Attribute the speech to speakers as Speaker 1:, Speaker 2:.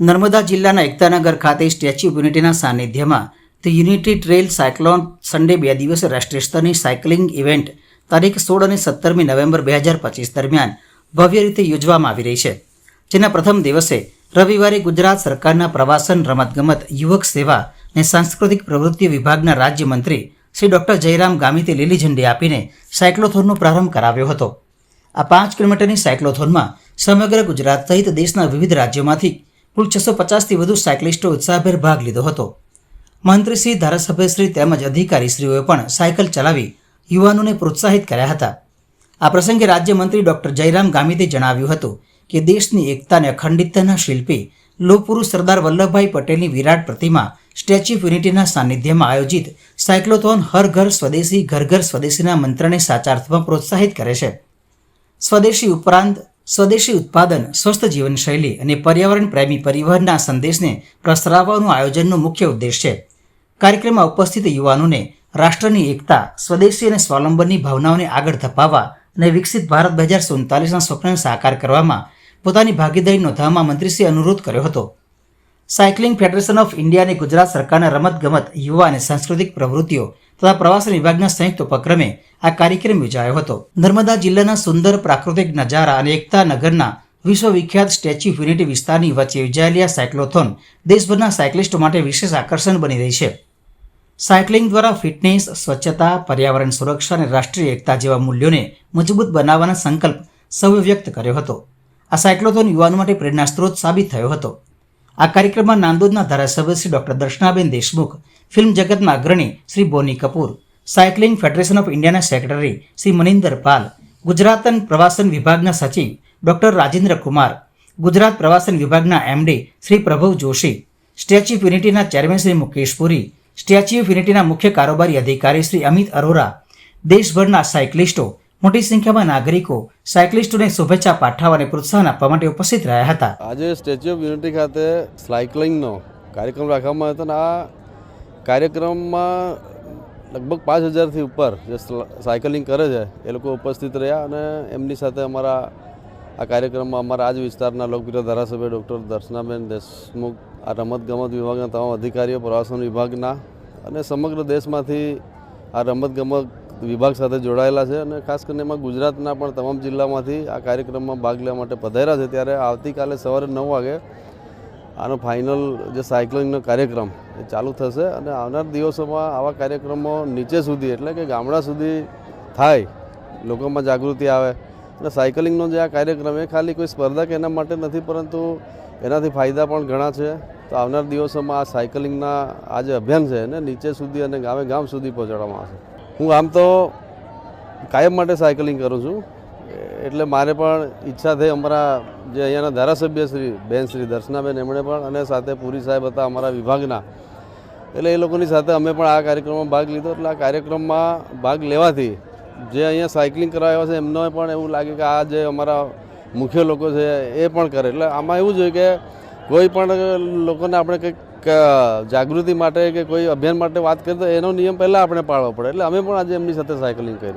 Speaker 1: નર્મદા જિલ્લાના એકતાનગર ખાતે statue of યુનિટીના સાનિધ્યમાં the unity trail cyclone Sunday બે દિવસીય રાષ્ટ્રીય સ્તરની સાયકલિંગ ઇવેન્ટ તારીખ સોળ અને સત્તરમી નવેમ્બર બે હજાર પચીસ દરમિયાન ભવ્ય રીતે યોજવામાં આવી રહી છે. જેના પ્રથમ દિવસે રવિવારે ગુજરાત સરકારના પ્રવાસન રમતગમત યુવક સેવા અને સાંસ્કૃતિક પ્રવૃત્તિ વિભાગના રાજ્યમંત્રી શ્રી ડોક્ટર જયરામ ગામિતે લીલી ઝંડી આપીને સાયક્લોથોનનો પ્રારંભ કરાવ્યો હતો. આ પાંચ કિલોમીટરની સાયક્લોથોનમાં સમગ્ર ગુજરાત સહિત દેશના વિવિધ રાજ્યોમાંથી કુલ છસો પચાસથી વધુ સાયકલિસ્ટો ઉત્સાહભેર ભાગ લીધો હતો. મંત્રીશ્રી ધારાસભ્યશ્રી તેમજ અધિકારીશ્રીઓએ પણ સાયકલ ચલાવી યુવાનોને પ્રોત્સાહિત કર્યા હતા. આ પ્રસંગે રાજ્યમંત્રી ડૉક્ટર જયરામ ગામિતે જણાવ્યું હતું કે દેશની એકતાને અખંડિતતાના શિલ્પી લોકપુરુષ સરદાર વલ્લભભાઈ પટેલની વિરાટ પ્રતિમા સ્ટેચ્યુ ઓફ યુનિટીના સાનિધ્યમાં આયોજિત સાયક્લોથોન હર ઘર સ્વદેશી ઘર ઘર સ્વદેશીના મંત્રને સાચાર્થમાં પ્રોત્સાહિત કરે છે. સ્વદેશી ઉપરાંત સ્વદેશી ઉત્પાદન, સ્વસ્થ જીવનશૈલી અને પર્યાવરણ પ્રેમી પરિવહનના સંદેશને પ્રસરાવવાનું આયોજનનો મુખ્ય ઉદ્દેશ છે. કાર્યક્રમમાં ઉપસ્થિત યુવાનોને રાષ્ટ્રની એકતા, સ્વદેશી અને સ્વાવલંબનની ભાવનાઓને આગળ ધપાવવા અને વિકસિત ભારત બે હજાર સુડતાલીસના સ્વપ્નને સાકાર કરવામાં પોતાની ભાગીદારી નોંધાવવામાં મંત્રીશ્રીએ અનુરોધ કર્યો હતો. સાયકલિંગ ફેડરેશન ઓફ ઇન્ડિયા અને ગુજરાત સરકારના રમતગમત, યુવા અને સાંસ્કૃતિક પ્રવૃત્તિઓ તથા પ્રવાસન વિભાગના સંયુક્ત ઉપક્રમે આ કાર્યક્રમ યોજાયો હતો. નર્મદા જિલ્લાના સુંદર પ્રાકૃતિક નજારા અને એકતા નગરના વિશ્વવિખ્યાત સ્ટેચ્યુ ઓફ યુનિટી વિસ્તારની વચ્ચે યોજાયેલી આ સાયક્લોથોન દેશભરના સાયકલિસ્ટો માટે વિશેષ આકર્ષણ બની રહી છે. સાયકલિંગ દ્વારા ફિટનેસ, સ્વચ્છતા, પર્યાવરણ સુરક્ષા અને રાષ્ટ્રીય એકતા જેવા મૂલ્યોને મજબૂત બનાવવાના સંકલ્પ સૌએ વ્યક્ત કર્યો હતો. આ સાયક્લોથોન યુવાનો માટે પ્રેરણા સ્ત્રોત સાબિત થયો હતો. આ કાર્યક્રમમાં નાંદોદના ધારાસભ્ય શ્રી ડોક્ટર દર્શનાબેન દેશમુખ, ફિલ્મ જગતના અગ્રણી Shri Boney Kapoor, cycling federation of ઇન્ડિયાના સેક્રેટરી શ્રી મનિંદર પાલ, ગુજરાતન પ્રવાસન વિભાગના સચિવ ડોક્ટર રાજેન્દ્ર કુમાર, ગુજરાત પ્રવાસન વિભાગના MD Shri Prabhav Joshi, statue of યુનિટીના chairman Shri Mukesh Puri, statue of યુનિટીના મુખ્ય કારોબારી અધિકારી શ્રી અમિત અરોરા, દેશભરના સાયકલિસ્ટો મોટી સંખ્યામાં નાગરિકો, સાયકલિસ્ટોને શુભેચ્છા પાઠવવા અને પ્રોત્સાહન આપવા માટે ઉપસ્થિત રહ્યા હતા.
Speaker 2: આજે સ્ટેચ્યુ ઓફ યુનિટી ખાતે સાયકલિંગનો કાર્યક્રમ રાખવામાં આવ્યો હતો અને આ કાર્યક્રમમાં લગભગ પાંચ હજારથી ઉપર જે સાયકલિંગ કરે છે, એ લોકો ઉપસ્થિત રહ્યા અને એમની સાથે અમારા આ કાર્યક્રમમાં અમારા આજ વિસ્તારના લોકપ્રિય ધારાસભ્ય ડૉક્ટર દર્શનાબેન દેશમુખ, આ રમતગમત વિભાગના તમામ અધિકારીઓ, પ્રવાસન વિભાગના અને સમગ્ર દેશમાંથી આ રમતગમત વિભાગ સાથે જોડાયેલા છે અને ખાસ કરીને એમાં ગુજરાતના પણ તમામ જિલ્લામાંથી આ કાર્યક્રમમાં ભાગ લેવા માટે પધાર્યા છે. ત્યારે આવતીકાલે સવારે નવ વાગે આનો ફાઇનલ જે સાયકલિંગનો કાર્યક્રમ એ ચાલુ થશે અને આવનાર દિવસોમાં આવા કાર્યક્રમો નીચે સુધી એટલે કે ગામડા સુધી થાય, લોકોમાં જાગૃતિ આવે અને સાયકલિંગનો જે આ કાર્યક્રમ એ ખાલી કોઈ સ્પર્ધા કે એના માટે નથી, પરંતુ એનાથી ફાયદા પણ ઘણા છે. તો આવનાર દિવસોમાં આ સાયકલિંગના આ જે અભિયાન છે એને નીચે સુધી અને ગામે ગામ સુધી પહોંચાડવામાં આવશે. હું આમ તો કાયમ માટે સાયકલિંગ કરું છું. એટલે મારે પણ ઈચ્છા થઈ અમારા જે અહીંયાના ધારાસભ્ય શ્રી, બેન શ્રી દર્શનાબેન, એમણે પણ અને સાથે પુરી સાહેબ હતા અમારા વિભાગના. એટલે એ લોકોની સાથે અમે પણ આ કાર્યક્રમમાં ભાગ લીધો. એટલે આ કાર્યક્રમમાં ભાગ લેવાથી જે અહીંયા સાયકલિંગ કરવા આવ્યા છે, એમને પણ એવું લાગે કે આ જે અમારા મુખ્ય લોકો છે એ પણ કરે. એટલે આમાં એવું જોઈએ કે કોઈ પણ લોકોને આપણે કંઈક જાગૃતિ માટે કે કોઈ અભિયાન માટે વાત કરીએ તો એનો નિયમ પહેલાં આપણે પાળવો પડે. એટલે અમે પણ આજે એમની સાથે સાયકલિંગ કર્યું.